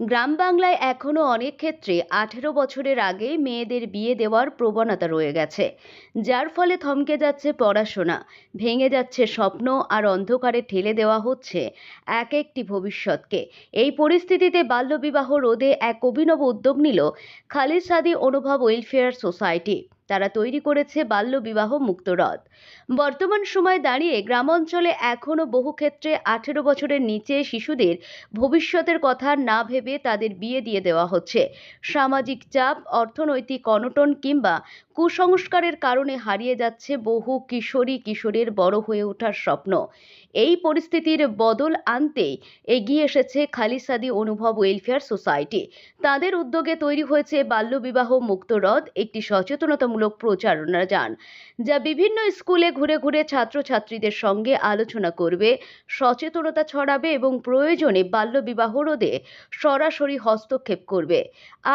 গ্রাম বাংলায় এখনও অনেক ক্ষেত্রে আঠেরো বছরের আগে মেয়েদের বিয়ে দেওয়ার প্রবণতা রয়ে গেছে, যার ফলে থমকে যাচ্ছে পড়াশোনা, ভেঙে যাচ্ছে স্বপ্ন আর অন্ধকারে ঠেলে দেওয়া হচ্ছে এক একটি ভবিষ্যৎকে। এই পরিস্থিতিতে বাল্যবিবাহ রোধে এক অভিনব উদ্যোগ নিল খালিদ অনুভব ওয়েলফেয়ার সোসাইটি। তারা তৈরি করেছে বাল্যবিবাহ মুক্ত রথ। বর্তমান সময়ে দাঁড়িয়ে গ্রামাঞ্চলে এখনও বহু ক্ষেত্রে আঠেরো বছরের নিচে শিশুদের ভবিষ্যতের কথা না ভেবে তাদের বিয়ে দিয়ে দেওয়া হচ্ছে। সামাজিক চাপ, অর্থনৈতিক অনটন কিংবা কুসংস্কারের কারণে হারিয়ে যাচ্ছে বহু কিশোরী কিশোরের বড় হয়ে ওঠার স্বপ্ন। এই পরিস্থিতির বদল আনতেই এগিয়ে এসেছে খালিসাদি অনুভব ওয়েলফেয়ার সোসাইটি। তাদের উদ্যোগে তৈরি হয়েছে বাল্যবিবাহ মুক্ত রথ, একটি সচেতনতামূলক প্রচারণা যান, যা বিভিন্ন স্কুলে ঘুরে ঘুরে ছাত্রছাত্রীদের সঙ্গে আলোচনা করবে, সচেতনতা ছড়াবে এবং প্রয়োজনে বাল্যবিবাহ রোধে সরাসরি হস্তক্ষেপ করবে।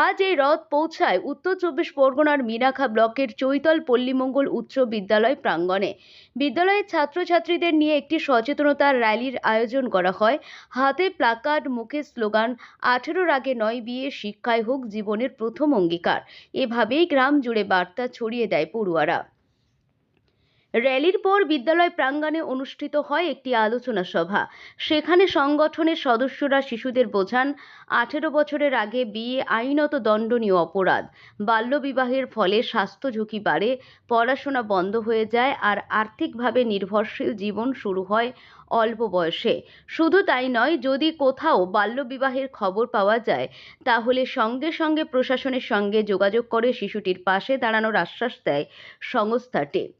আজ এই রথ পৌঁছায় উত্তর চব্বিশ পরগনার মিনাখা ব্লকের চৈতল পল্লীমঙ্গল উচ্চ বিদ্যালয় প্রাঙ্গণে। বিদ্যালয়ের ছাত্রছাত্রীদের নিয়ে একটি সচেতনতার র্যালির আয়োজন করা হয়। হাতে প্লাকার্ড, মুখে স্লোগান, আঠেরোর আগে নয় বিয়ে, শিক্ষায় হোক জীবনের প্রথম অঙ্গীকার। এভাবেই গ্রাম জুড়ে বার্তা 处理的代步如何。র্যালির পর বিদ্যালয় প্রাঙ্গণে অনুষ্ঠিত হয় একটি আলোচনা সভা। সেখানে সংগঠনের সদস্যরা শিশুদের বোঝান, আঠেরো বছরের আগে বিয়ে আইনত দণ্ডনীয় অপরাধ। বাল্যবিবাহের ফলে স্বাস্থ্য ঝুঁকি বাড়ে, পড়াশোনা বন্ধ হয়ে যায় আর আর্থিকভাবে নির্ভরশীল জীবন শুরু হয় অল্প বয়সে। শুধু তাই নয়, যদি কোথাও বাল্যবিবাহের খবর পাওয়া যায়, তাহলে সঙ্গে সঙ্গে প্রশাসনের সঙ্গে যোগাযোগ করে শিশুটির পাশে দাঁড়ানোর আশ্বাস দেয় সংস্থাটি।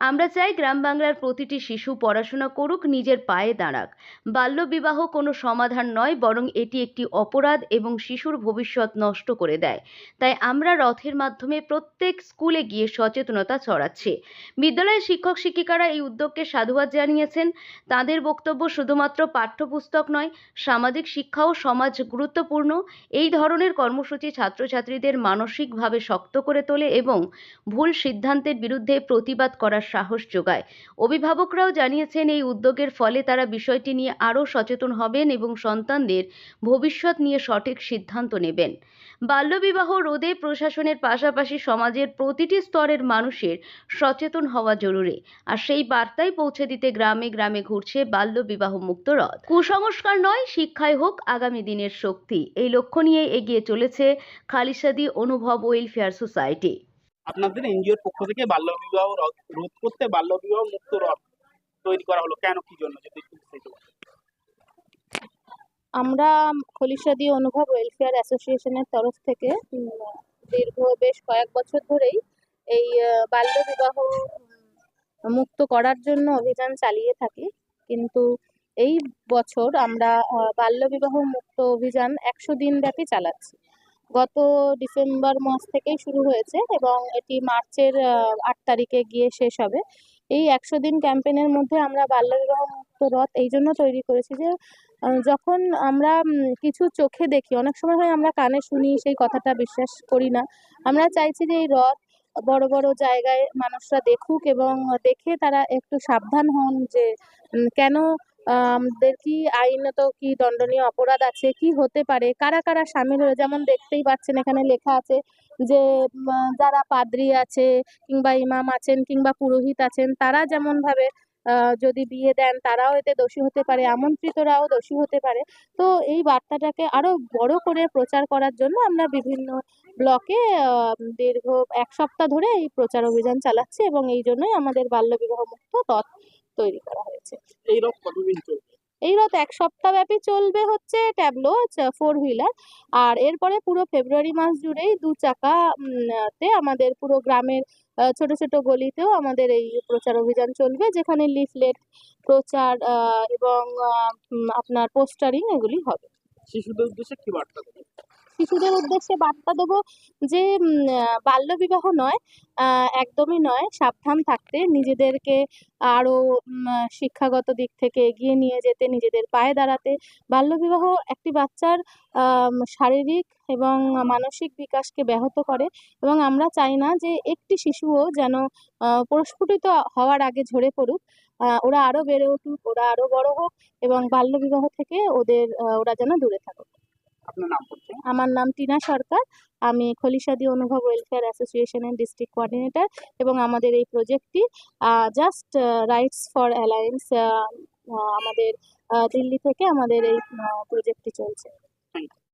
আমরা চাই গ্রাম বাংলার প্রতিটি শিশু পড়াশোনা করুক, নিজের পায়ে দাঁড়াক। বাল্যবিবাহ কোনো সমাধান নয়, বরং এটি একটি অপরাধ এবং শিশুর ভবিষ্যৎ নষ্ট করে দেয়। তাই আমরা রথের মাধ্যমে প্রত্যেক স্কুলে গিয়ে সচেতনতা ছড়াচ্ছি। বিদ্যালয়ের শিক্ষক শিক্ষিকারা এই উদ্যোগকে সাধুবাদ জানিয়েছেন। তাদের বক্তব্য শুধুমাত্র পাঠ্যপুস্তক নয়, সামাজিক শিক্ষা ও সমাজ গুরুত্বপূর্ণ। এই ধরনের কর্মসূচি ছাত্রছাত্রীদের মানসিকভাবে শক্ত করে তোলে এবং ভুল সিদ্ধান্তের বিরুদ্ধে প্রতিবাদ করার সাহস যোগায়। অভিভাবকরাও জানিয়েছেন, এই উদ্যোগের ফলে তারা বিষয়টি নিয়ে আরও সচেতন হবেন এবং সন্তানদের ভবিষ্যৎ নিয়ে সঠিক সিদ্ধান্ত নেবেন। বাল্যবিবাহ রোধে প্রশাসনের পাশাপাশি সমাজের প্রতিটি স্তরের মানুষের সচেতন হওয়া জরুরি। আর সেই বার্তাই পৌঁছে দিতে গ্রামে গ্রামে ঘুরছে বাল্যবিবাহ মুক্ত রথ। কুসংস্কার নয় শিক্ষায় হোক আগামী দিনের শক্তি। এই লক্ষ্য নিয়ে এগিয়ে চলেছে খালিসাদি অনুভব ওয়েলফেয়ার সোসাইটি। আপনাদের এনজিওর পক্ষ থেকে বাল্যবিবাহ রোধ করতে বাল্যবিবাহ মুক্ত রথ তৈরি করা হলো। কেন, কি জন্য? যদি একটু বিস্তারিত আমরা খলিশাদি অনুভব ওয়েলফেয়ার অ্যাসোসিয়েশনের তরফ থেকে দীর্ঘ বেশ কয়েক বছর ধরেই এই বাল্যবিবাহ মুক্ত করার জন্য অভিযান চালিয়ে থাকি। কিন্তু এই বছর আমরা বাল্যবিবাহ মুক্ত অভিযান একশো দিন ব্যাপী চালাচ্ছি। গত ডিসেম্বর মাস থেকেই শুরু হয়েছে এবং এটি মার্চের আট তারিখে গিয়ে শেষ হবে। এই একশো দিন ক্যাম্পেনের মধ্যে আমরা বাল্যবিবাহ মুক্ত রথ এই জন্য তৈরি করেছি যে যখন আমরা কিছু চোখে দেখি, অনেক সময় হয় আমরা কানে শুনি, সেই কথাটা বিশ্বাস করি না। আমরা চাইছি যে এই রথ বড় বড় জায়গায় মানুষরা দেখুক এবং দেখে তারা একটু সাবধান হন যে কেন আমাদের কি আইনত কি দণ্ডনীয় অপরাধ আছে? কি হতে পারে? কারা কারা সামিল হয়ে যেমন দেখতেই পাচ্ছেন, এখানে লেখা আছে যে যারা পাদ্রী আছে কিংবা ইমাম আছেন কিংবা পুরোহিত আছেন, তারা যেমন ভাবে যদি বিয়ে দেন, তারাও এতে দোষী হতে পারে, আমন্ত্রিতরাও দোষী হতে পারে। তো এই বার্তাটাকে আরও বড় করে প্রচার করার জন্য আমরা বিভিন্ন ব্লকে দীর্ঘ এক সপ্তাহ ধরে এই প্রচার অভিযান চালাচ্ছি এবং এই জন্যই আমাদের বাল্যবিবাহ মুক্ত রথ তৈরি করা হয়েছে। এই রথ কতদিন চলবে? এই রথ এক সপ্তাহ ব্যাপী চলবে হচ্ছে ট্যাবলো ফোর হুইলার আর এরপরে পুরো ফেব্রুয়ারি মাস জুড়েই দু চাকা তে আমাদের পুরো গ্রামের ছোট ছোট গলিতেও আমাদের এই প্রচার অভিযান চলবে যেখানে লিফলেট প্রচার এবং আপনার পোস্টারিং এগুলি হবে। শিশুদের উদ্দেশ্যে কি বার্তা দেবেন? শিশুদের উদ্দেশ্যে বার্তা দেবো যে বাল্যবিবাহ নয় একদমই নয়, সাবধান থাকতে, নিজেদেরকে আরও শিক্ষাগত দিক থেকে এগিয়ে নিয়ে যেতে, নিজেদের পায়ে দাঁড়াতে। বাল্যবিবাহ একটি বাচ্চার শারীরিক এবং মানসিক বিকাশকে ব্যাহত করে এবং আমরা চাই না যে একটি শিশুও যেন প্রস্ফুটিত হওয়ার আগে ঝরে পড়ুক। ওরা আরও বেড়ে উঠুক, ওরা আরও বড় হোক এবং বাল্যবিবাহ থেকে ওদের ওরা যেন দূরে থাকুক। আমার নাম টিনা সরকার। আমি খলিশাদি অনুভব ওয়েলফেয়ার অ্যাসোসিয়েশনের ডিস্ট্রিক্ট কোঅর্ডিনেটর এবং আমাদের এই প্রজেক্টটি জাস্ট রাইটস ফর অ্যালায়েন্স আমাদের দিল্লি থেকে আমাদের এই প্রজেক্টটি চলছে।